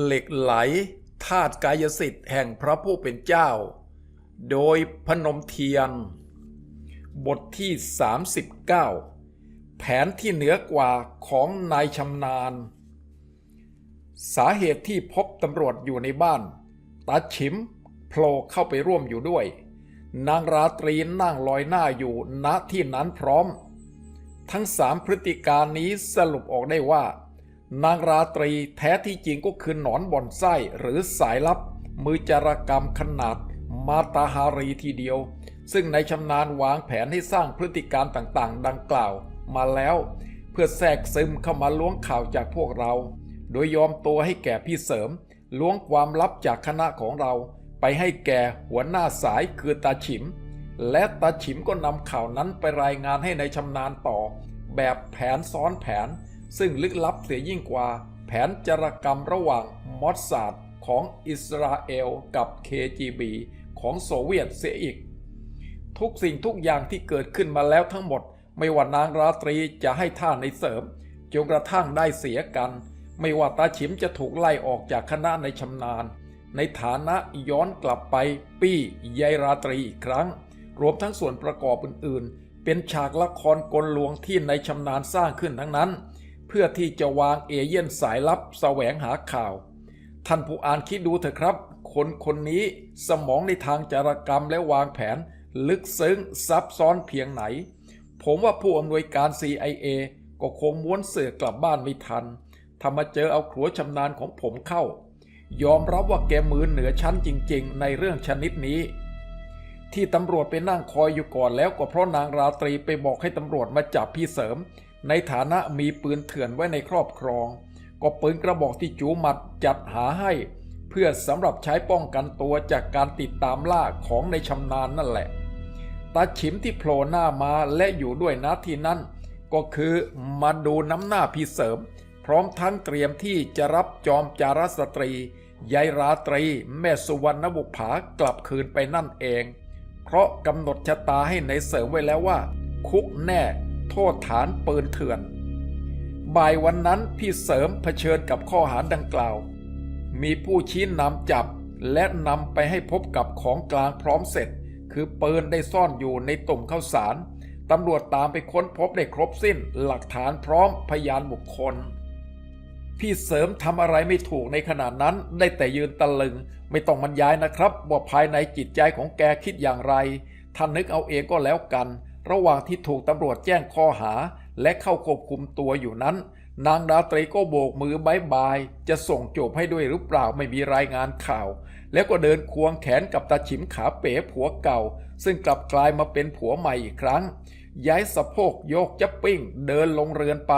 เหล็กไหลธาตุกายสิทธิ์แห่งพระผู้เป็นเจ้า โดยพนมเทียน บทที่ 39 แผนที่เหนือกว่าของนายชำนาญ สาเหตุที่พบตำรวจอยู่ในบ้านตาฉิมโผล่เข้าไปร่วมอยู่ด้วย นางราตรีนั่งลอยหน้าอยู่ณที่นั้นพร้อม ทั้งสามพฤติการนี้สรุปออกได้ว่า นางราตรีแท้ที่จริงก็คือหนอนบ่อนไส้หรือสายลับ มือจารกรรมขนาดมาตาฮารีทีเดียว ซึ่งในชำนาญวางแผนให้สร้างพฤติการต่างๆ ดังกล่าวมาแล้ว เพื่อแทรกซึมเข้ามาล้วงข่าวจากพวกเรา โดยยอมตัวให้แก่พี่เสริม ล้วงความลับจากคณะของเรา ไปให้แก่หัวหน้าสายคือตาฉิม และตาฉิมก็นำข่าวนั้นไปรายงานให้ในชำนาญต่อ แบบแผนซ้อนแผน ซึ่งลึกลับเสียยิ่งกว่าแผนจารกรรมระหว่างมอสซาดของอิสราเอลกับ KGB ของโซเวียตเสียอีก ทุกสิ่งทุกอย่างที่เกิดขึ้นมาแล้วทั้งหมด ไม่ว่านางราตรีจะให้ท่าในเสริมจนกระทั่งได้เสียกัน ไม่ว่าตาฉิมจะถูกไล่ออกจากคณะในชำนาญ ในฐานะย้อนกลับไปปี้ยายราตรีอีกครั้ง รวมทั้งส่วนประกอบอื่นๆ เป็นฉากละครกลลวงที่ในชำนาญสร้างขึ้นทั้งนั้น พื่อที่จะวางเอเย่นสายลับแสวงหาข่าว ท่านผู้อ่านคิดดูเถอะครับ คนคนนี้สมองในทางจารกรรมและวางแผน ลึกซึ้งซับซ้อนเพียงไหน ผมว่าผู้อำนวยการ CIA ก็คงม้วนเสือกลับบ้านไม่ทันทำมาเจอเอาขัวชำนาญของผมเข้า ยอมรับว่าแกมือเหนือชั้นจริง ๆ ในเรื่องชนิดนี้ ที่ตำรวจไปนั่งคอยอยู่ก่อนแล้วก็เพราะนางราตรีไปบอกให้ตำรวจมาจับพี่เสริม ในฐานะมีปืนเถื่อนไว้ในครอบครอง ก็ปืนกระบอกที่จูหมัดจัดหาให้ เพื่อสำหรับใช้ป้องกันตัวจากการติดตามล่าของในชำนาญนั่นแหละตาฉิมที่โผล่หน้ามาและอยู่ด้วยนะที่นั่น ก็คือมาดูน้ำหน้าพี่เสริม พร้อมทั้งเตรียมที่จะรับจอมจารสตรียายราตรี แม่สุวรรณบุภากลับคืนไปนั่นเอง เพราะกำหนดชะตาให้ในเสริมไว้แล้วว่า คุกแน่ โทษฐานปืนเถื่อน บ่ายวันนั้นพี่เสริมเผชิญกับข้อหาดังกล่าว มีผู้ชี้นำจับและนำไปให้พบกับของกลางพร้อมเสร็จ คือปืนได้ซ่อนอยู่ในตุ่มข้าวสารตำรวจตามไปค้นพบได้ครบสิ้นหลักฐานพร้อมพยานบุคคล พี่เสริมทำอะไรไม่ถูกในขณะนั้นได้แต่ยืนตะลึง ไม่ต้องบรรยายนะครับว่าภายในจิตใจของแกคิดอย่างไรท่านนึกเอาเองก็แล้วกัน ระหว่างที่ถูกตำรวจแจ้งข้อหาและเข้าควบคุมตัวอยู่นั้น นางดาตรีก็โบกมือบายบาย จะส่งจบให้ด้วยหรือเปล่าไม่มีรายงานข่าว แล้วก็เดินควงแขนกับตาฉิมขาเป๋ผัวเก่า ซึ่งกลับกลายมาเป็นผัวใหม่อีกครั้ง ย้ายสะโพกโยกจะปิ้ง เดินลงเรือนไป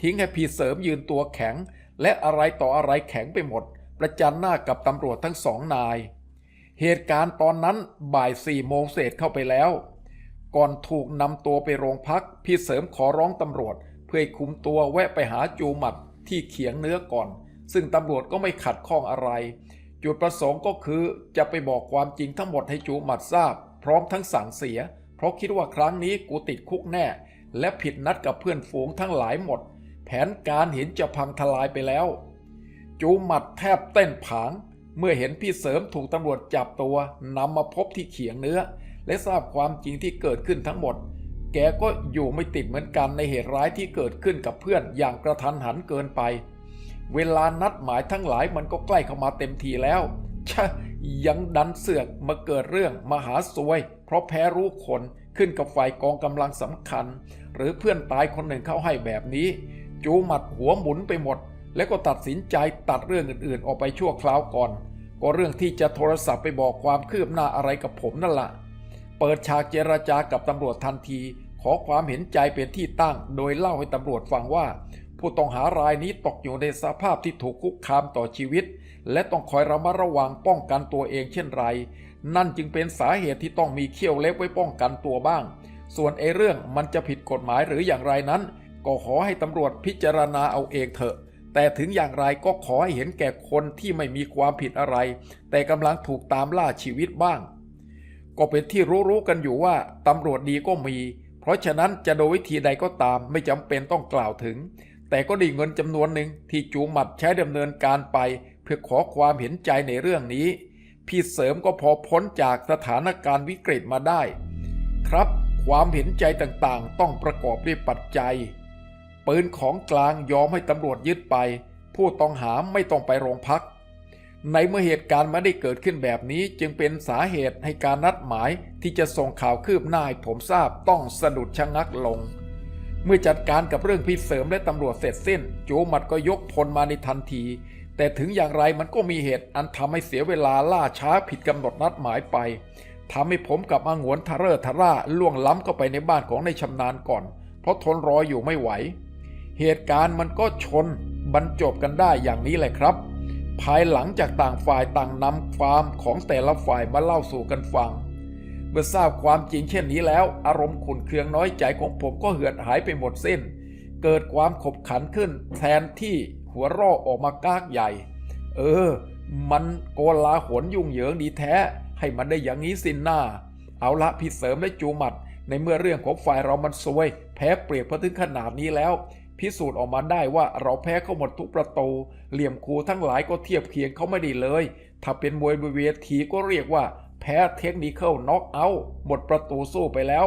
ทิ้งให้พี่เสริมยืนตัวแข็ง และอะไรต่ออะไรแข็งไปหมด ประจันหน้ากับตำรวจทั้งสองนาย เหตุการณ์ตอนนั้นบ่ายสี่โมงเศษเข้าไปแล้ว ก่อนถูกนำตัวไปโรงพัก พี่เสริมขอร้องตำรวจ เพื่อให้คุมตัวแวะไปหาจูหมัดที่เขียงเนื้อก่อน ซึ่งตำรวจก็ไม่ขัดข้องอะไร จุดประสงค์ก็คือจะไปบอกความจริงทั้งหมดให้จูหมัดทราบ พร้อมทั้งสั่งเสีย เพราะคิดว่าครั้งนี้กูติดคุกแน่ และผิดนัดกับเพื่อนฝูงทั้งหลายหมด แผนการเห็นจะพังทลายไปแล้ว จูหมัดแทบเต้นผาง เมื่อเห็นพี่เสริมถูกตำรวจจับตัวนำมาพบที่เขียงเนื้อ และทราบความจริงที่เกิดขึ้นทั้งหมด แกก็อยู่ไม่ติดเหมือนกันในเหตุร้ายที่เกิดขึ้นกับเพื่อนอย่างกระทันหันเกินไป เวลานัดหมายทั้งหลายมันก็ใกล้เข้ามาเต็มทีแล้วชะยังดันเสือกมาเกิดเรื่องมหาซวย เพราะแพ้รู้คนขึ้นกับฝ่ายกองกำลังสำคัญ หรือเพื่อนตายคนหนึ่งเข้าให้แบบนี้ จูหมัดหัวหมุนไปหมด แล้วก็ตัดสินใจตัดเรื่องอื่นๆ ออกไปชั่วคราวก่อน ก็เรื่องที่จะโทรศัพท์ไปบอกความคืบหน้าอะไรกับผมนั่นละ่ะ ปิดฉากเจรจากับตำรวจทันที ขอความเห็นใจเป็นที่ตั้ง โดยเล่าให้ตำรวจฟังว่า ผู้ต้องหารายนี้ตกอยู่ในสภาพที่ถูกคุกคามต่อชีวิต และต้องคอยระมัดระวังป้องกันตัวเองเช่นไร นั่นจึงเป็นสาเหตุที่ต้องมีเขี้ยวเล็บไว้ป้องกันตัวบ้าง ส่วนไอ้เรื่องมันจะผิดกฎหมายหรืออย่างไรนั้น ก็ขอให้ตำรวจพิจารณาเอาเองเถอะแต่ถึงอย่างไรก็ขอให้เห็นแก่คนที่ไม่มีความผิดอะไร แต่กำลังถูกตามล่าชีวิตบ้าง ก็เป็นที่รู้ๆกันอยู่ว่าตำรวจดีก็มี เพราะฉะนั้นจะโดยวิธีใดก็ตามไม่จำเป็นต้องกล่าวถึง แต่ก็ได้เงินจำนวนหนึ่งที่จูหมัดใช้ดำเนินการไป เพื่อขอความเห็นใจในเรื่องนี้ พี่เสริมก็พอพ้นจากสถานการณ์วิกฤตมาได้ ครับความเห็นใจต่างๆ ต้องประกอบด้วยปัจจัย ปืนของกลางยอมให้ตำรวจยึดไป ผู้ต้องหาไม่ต้องไปโรงพัก ในเมื่อเหตุการณ์ไม่ได้เกิดขึ้นแบบนี้จึงเป็นสาเหตุให้การนัดหมายที่จะส่งข่าวคืบหน้าให้ผมทราบต้องสะดุดชะงักลง เมื่อจัดการกับเรื่องพี่เสริมและตำรวจเสร็จสิ้น โจมัดก็ยกพลมาในทันที แต่ถึงอย่างไรมันก็มีเหตุอันทำให้เสียเวลาล่าช้าผิดกำหนดนัดหมายไปทำให้ผมกับอางวนทะเรอทะร่าล่วงล้ำเข้าไปในบ้านของนายชำนาญก่อน เพราะทนรออยู่ไม่ไหว เหตุการณ์มันก็ชนบรรจบกันได้อย่างนี้แหละครับ ภายหลังจากต่างฝ่ายต่างนำความของแต่ละฝ่ายมาเล่าสู่กันฟัง เมื่อทราบความจริงเช่นนี้แล้ว อารมณ์ขุนเคืองน้อยใจของผมก็เหือดหายไปหมดสิ้น เกิดความขบขันขึ้น แทนที่หัวร่อออกมากากใหญ่ เออ มันโกลาหลยุ่งเหยิงดีแท้ ให้มันได้อย่างนี้สินหน้า เอาละพี่เสริมและจูหมัด ในเมื่อเรื่องของฝ่ายเรามันซวย แพ้เปรียบพอถึงขนาดนี้แล้ว พิสูจน์ออกมาได้ว่าเราแพ้เขาหมดทุกประตู เหลี่ยมคูทั้งหลายก็เทียบเคียงเขาไม่ได้เลย ถ้าเป็นมวยบนเวทีก็เรียกว่า แพ้เทคนิคอลน็อกเอาท์หมดประตูสู้ไปแล้ว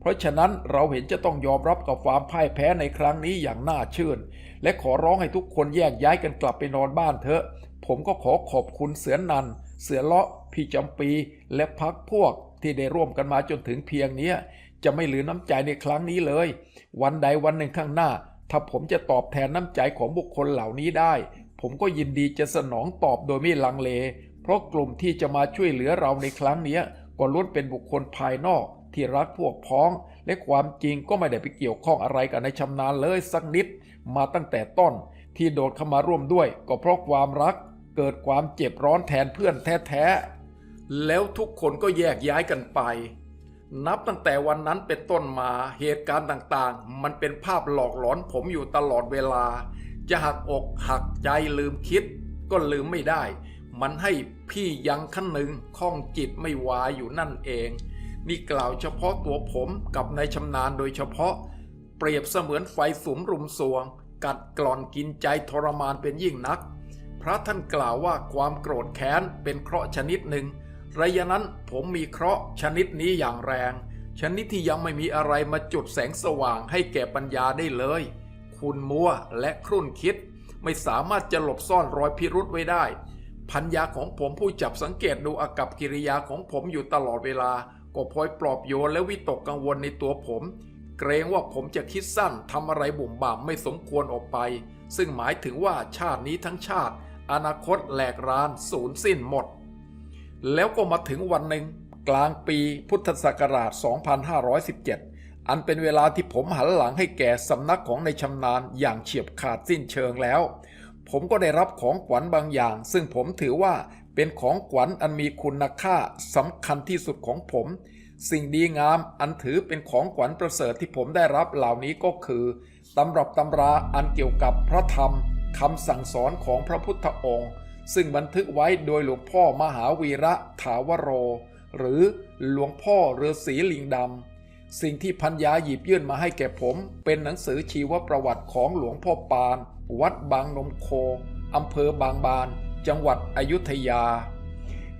เพราะฉะนั้นเราเห็นจะต้องยอมรับกับความพ่ายแพ้ในครั้งนี้อย่างน่าชื่น และขอร้องให้ทุกคนแยกย้ายกันกลับไปนอนบ้านเถอะ ผมก็ขอขอบคุณเสือนัน เสือเลาะ พี่จำปี และพักพวกที่ได้ร่วมกันมาจนถึงเพียงนี้จะไม่เหลือน้ำใจในครั้งนี้เลย วันใดวันหนึ่งข้างหน้า ถ้าผมจะตอบแทนน้ำใจของบุคคลเหล่านี้ได้ ผมก็ยินดีจะสนองตอบโดยไม่ลังเล เพราะกลุ่มที่จะมาช่วยเหลือเราในครั้งนี้ก็ล้วนเป็นบุคคลภายนอก ที่รักพวกพ้อง และความจริงก็ไม่ได้ไปเกี่ยวข้องอะไรกับนายชำนาญเลยสักนิด มาตั้งแต่ต้น ที่โดดเข้ามาร่วมด้วย ก็เพราะความรัก เกิดความเจ็บร้อนแทนเพื่อนแท้ๆแล้วทุกคนก็แยกย้ายกันไป นับตั้งแต่วันนั้นเป็นต้นมาเหตุการณ์ต่างๆ มันเป็นภาพหลอกหลอนผมอยู่ตลอดเวลา จะหักอกหักใจลืมคิด ก็ลืมไม่ได้ มันให้พี่ยังขั้นหนึ่งข้องจิตไม่วายอยู่นั่นเอง นี่กล่าวเฉพาะตัวผมกับนายชำนาญโดยเฉพาะ เปรียบเสมือนไฟสุมรุมสวง กัดกร่อนกินใจทรมานเป็นยิ่งนัก พระท่านกล่าวว่าความโกรธแค้นเป็นเคราะห์ชนิดหนึ่ง ระยะนั้นผมมีเคราะห์ชนิดนี้อย่างแรง ชนิดที่ยังไม่มีอะไรมาจุดแสงสว่างให้แก่ปัญญาได้เลย คุณมัวและครุ่นคิด ไม่สามารถจะหลบซ่อนรอยพิรุษไว้ได้ พัญญาของผมผู้จับสังเกตดูอากับกิริยาของผมอยู่ตลอดเวลา ก็พลอยปลอบโยนและวิตกกังวลในตัวผม เกรงว่าผมจะคิดสั้นทำอะไรบุ่มบ่ามไม่สมควรออกไป ซึ่งหมายถึงว่าชาตินี้ทั้งชาติ อนาคตแหลกรานสูญสิ้นหมด แล้วก็มาถึงวันหนึ่งกลางปีพุทธศักราช 2517 อันเป็นเวลาที่ผมหันหลังให้แก่สำนักของในชำนาญอย่างเฉียบขาดสิ้นเชิงแล้ว ผมก็ได้รับของขวัญบางอย่าง ซึ่งผมถือว่าเป็นของขวัญอันมีคุณค่าสำคัญที่สุดของผม สิ่งดีงามอันถือเป็นของขวัญประเสริฐที่ผมได้รับเหล่านี้ก็คือตำรับตำราอันเกี่ยวกับพระธรรมคำสั่งสอนของพระพุทธองค์ ซึ่งบันทึกไว้โดยหลวงพ่อมหาวีระถาวโร หรือหลวงพ่อฤาษีลิงดำสิ่งที่พัญญาหยิบยื่นมาให้แก่ผม เป็นหนังสือชีวประวัติของหลวงพ่อปาน วัดบางนมโคอำเภอบางบาน จังหวัดอยุธยา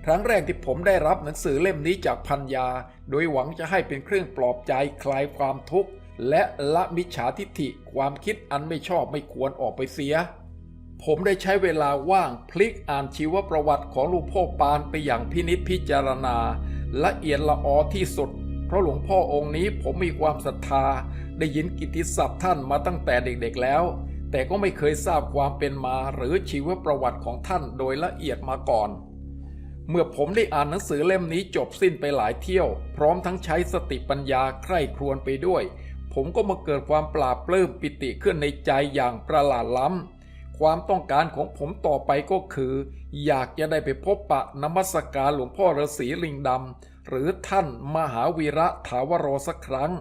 ครั้งแรกที่ผมได้รับหนังสือเล่มนี้จากพัญญา โดยหวังจะให้เป็นเครื่องปลอบใจคลายความทุกข์และละมิจฉาทิฐิความคิดอันไม่ชอบไม่ควรออกไปเสีย ผมได้ใช้เวลาว่างพลิกอ่านชีวประวัติของหลวงพ่อปานไปอย่างพินิจพิจารณา ละเอียดละออที่สุด เพราะหลวงพ่อองค์นี้ผมมีความศรัทธา ได้ยินกิตติศัพท์ท่านมาตั้งแต่เด็กๆแล้ว แต่ก็ไม่เคยทราบความเป็นมาหรือชีวประวัติของท่านโดยละเอียดมาก่อน เมื่อผมได้อ่านหนังสือเล่มนี้จบสิ้นไปหลายเที่ยว พร้อมทั้งใช้สติปัญญาใคร่ครวญไปด้วย ผมก็มาเกิดความปราบปลื้มปิติขึ้นในใจอย่างประหลาดล้ำ ความต้องการของผมต่อไปก็คือ อยากจะได้ไปพบปะนมัสการหลวงพ่อฤาษีลิงดำหรือท่านมหาวีระถาวโรสักครั้ง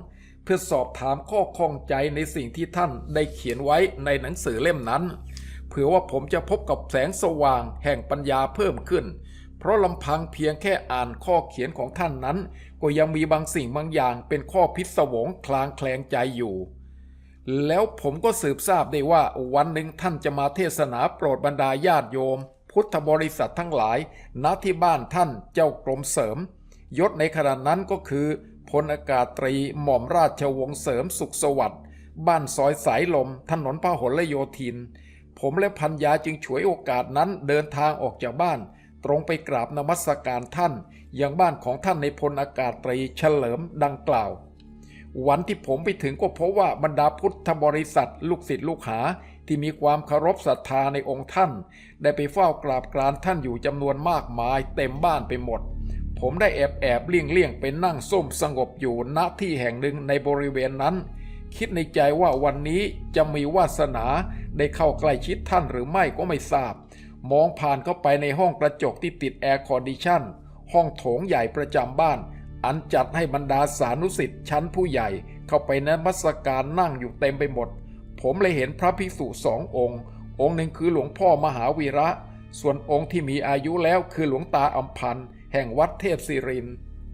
เพื่อสอบถามข้อข้องใจในสิ่งที่ท่านได้เขียนไว้ในหนังสือเล่มนั้นเผื่อว่าผมจะพบกับแสงสว่างแห่งปัญญาเพิ่มขึ้น เพราะลำพังเพียงแค่อ่านข้อเขียนของท่านนั้น ก็ยังมีบางสิ่งบางอย่างเป็นข้อพิศวงคลางแคลงใจอยู่ แล้วผมก็สืบทราบได้ว่าวันหนึ่งท่านจะมาเทศนาโปรดบรรดาญาติโยม พุทธบริษัททั้งหลาย ณที่บ้านท่านเจ้ากรมเสริม ยศในขณะนั้นก็คือพลอากาศตรีหม่อมราชวงศ์เสริมสุขสวัสดิ์บ้านซอยสายลม ถนนพหลโยธิน ผมและพัญญาจึงฉวยโอกาสนั้นเดินทางออกจากบ้าน ตรงไปกราบนมัสการท่าน อยังบ้านของท่านในพลอากาศตรีเฉลิมดังกล่าว วันที่ผมไปถึงก็พบว่าบรรดาพุทธบริษัทลูกศิษย์ลูกหาที่มีความเคารพศรัทธาในองค์ท่าน ได้ไปเฝ้ากราบกรานท่านอยู่จำนวนมากมายเต็มบ้านไปหมด ผมได้แอบแอบเลี่ยงเลี่ยงไปนั่งส้มสงบอยู่ณที่แห่งหนึ่งในบริเวณนั้น คิดในใจว่าวันนี้จะมีวาสนาได้เข้าใกล้ชิดท่านหรือไม่ก็ไม่ทราบ มองผ่านเข้าไปในห้องกระจกที่ติดแอร์คอนดิชันห้องโถงใหญ่ประจำบ้าน อันจัดให้บรรดาสานุสิทธิ์ชั้นผู้ใหญ่เข้าไปนมัสการนั่งอยู่เต็มไปหมด ผมเลยเห็นพระภิกษุสององค์ องค์หนึ่งคือหลวงพ่อมหาวีระ ส่วนองค์ที่มีอายุแล้วคือหลวงตาอัมพันธ์แห่งวัดเทพศิริน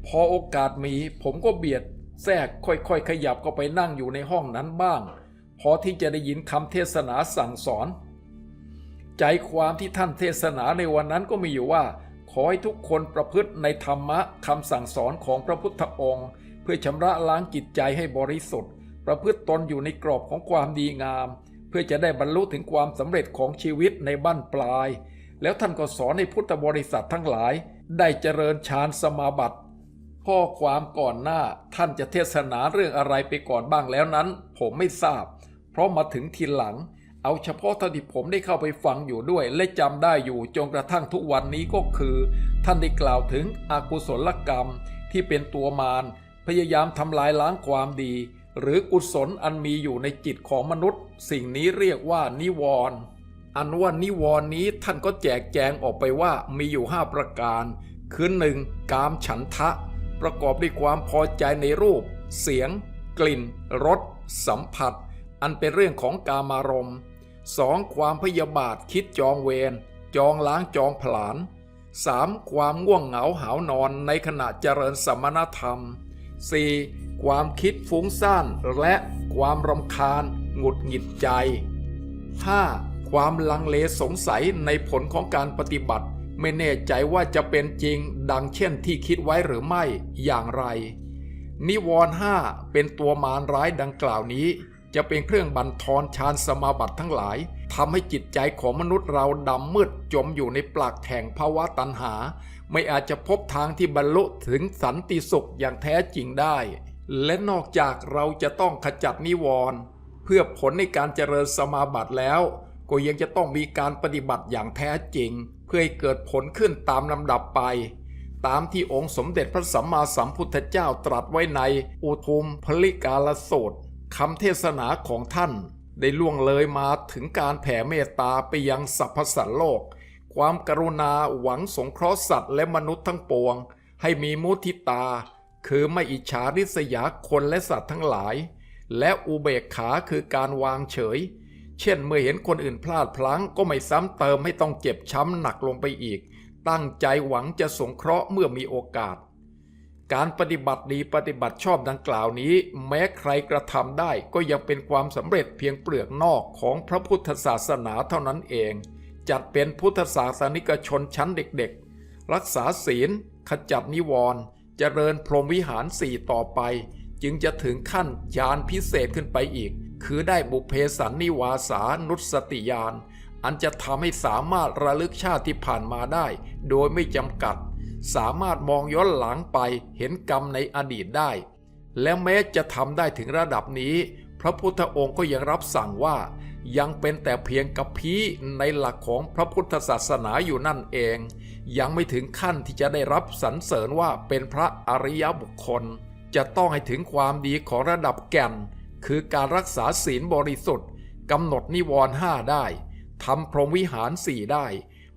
พอโอกาสมีผมก็เบียดแทรกค่อยๆ ขยับเข้าไปนั่งอยู่ในห้องนั้นบ้าง พอที่จะได้ยินคำเทศนาสั่งสอน ใจความที่ท่านเทศนาในวันนั้นก็มีอยู่ว่า ขอให้ทุกคนประพฤติในธรรมะคำสั่งสอนของพระพุทธองค์ เพื่อชำระล้างจิตใจให้บริสุทธิ์ ประพฤติตนอยู่ในกรอบของความดีงาม เพื่อจะได้บรรลุถึงความสำเร็จของชีวิตในบั้นปลาย แล้วท่านก็สอนให้พุทธบริษัททั้งหลาย ได้เจริญฌานสมาบัติข้อความก่อนหน้าท่านจะเทศนาเรื่องอะไรไปก่อนบ้างแล้วนั้น ผมไม่ทราบ เพราะมาถึงทีหลัง เอาเฉพาะท่าที่ผมได้เข้าไปฟังอยู่ด้วย และจำได้อยู่จนกระทั่งทุกวันนี้ก็คือ ท่านได้กล่าวถึงอกุศลกรรมที่เป็นตัวมารพยายามทำลายล้างความดี หรือกุศลอันมีอยู่ในจิตของมนุษย์ สิ่งนี้เรียกว่านิวรณ์อันว่านิวรณ์นี้ท่านก็แจกแจงออกไปว่ามีอยู่ 5 ประการ คือหนึ่งกามฉันทะ ประกอบด้วยความพอใจในรูป เสียง กลิ่นรสสัมผัส อันเป็นเรื่องของกามารมณ์ 2. ความพยาบาทคิดจองเวร จองล้างจองผลาญ 3. ความง่วงเหงาหาวนอนในขณะเจริญสมณธรรม 4. ความคิดฟุ้งซ่านและความรำคาญหงุดหงิดใจ 5. ความลังเลสงสัยในผลของการปฏิบัติ ไม่แน่ใจว่าจะเป็นจริงดังเช่นที่คิดไว้หรือไม่อย่างไร นิวรณ์ห้าเป็นตัวมารร้ายดังกล่าวนี้ จะเป็นเครื่องบันทอนฌานสมาบัติทั้งหลายทำให้จิตใจของมนุษย์เราดำมืดจมอยู่ในปลักแห่งภาวะตัณหา ไม่อาจจะพบทางที่บรรลุถึงสันติสุขอย่างแท้จริงได้ และนอกจากเราจะต้องขจัดนิวรณ์เพื่อผลในการเจริญสมาบัติแล้ว ก็ยังจะต้องมีการปฏิบัติอย่างแท้จริง เพื่อให้เกิดผลขึ้นตามลำดับไปตามที่องค์สมเด็จพระสัมมาสัมพุทธเจ้าตรัสไว้ในอุทุมพลิกาลสูตร คำเทศนาของท่านได้ล่วงเลยมาถึงการแผ่เมตตาไปยังสรรพสัตว์โลก ความกรุณาหวังสงเคราะห์สัตว์และมนุษย์ทั้งปวง ให้มีมุทิตา คือไม่อิจฉาริษยาคนและสัตว์ทั้งหลาย และอุเบกขาคือการวางเฉย เช่นเมื่อเห็นคนอื่นพลาดพลั้งก็ไม่ซ้ำเติมให้ต้องเจ็บช้ำหนักลงไปอีก ตั้งใจหวังจะสงเคราะห์เมื่อมีโอกาส การปฏิบัติดีปฏิบัติชอบดังกล่าวนี้ แม้ใครกระทำได้ก็ยังเป็นความสำเร็จเพียงเปลือกนอกของพระพุทธศาสนาเท่านั้นเอง จัดเป็นพุทธศาสนิกชนชั้นเด็กๆ รักษาศีล ขจัดนิวรณ์เจริญพรหมวิหารสี่ต่อไป จึงจะถึงขั้นญาณพิเศษขึ้นไปอีก คือได้บุพเพสันนิวาสานุสติญาณอันจะทำให้สามารถระลึกชาติที่ผ่านมาได้ โดยไม่จำกัด สามารถมองย้อนหลังไปเห็นกรรมในอดีตได้ และแม้จะทำได้ถึงระดับนี้ พระพุทธองค์ก็ยังรับสั่งว่า ยังเป็นแต่เพียงกับพีในหลักของพระพุทธศาสนาอยู่นั่นเอง ยังไม่ถึงขั้นที่จะได้รับสรรเสริญว่าเป็นพระอริยบุคคล จะต้องให้ถึงความดีของระดับแก่น คือการรักษาศีลบริสุทธิ์กำหนดนิวรณ์ห้าได้ทำพรหมวิหารสี่ได้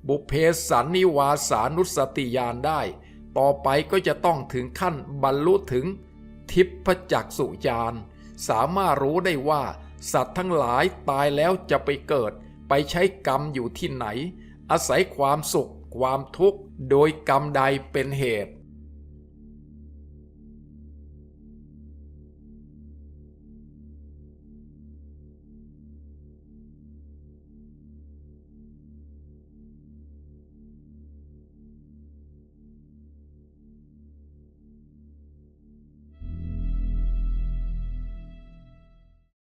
บุพเพสันนิวาสานุสติญาณได้ ต่อไปก็จะต้องถึงขั้นบรรลุถึง ทิพจักสุญาณสามารถรู้ได้ว่า สัตว์ทั้งหลายตายแล้วจะไปเกิด ไปใช้กรรมอยู่ที่ไหน อาศัยความสุข ความทุกข์ โดยกรรมใดเป็นเหตุ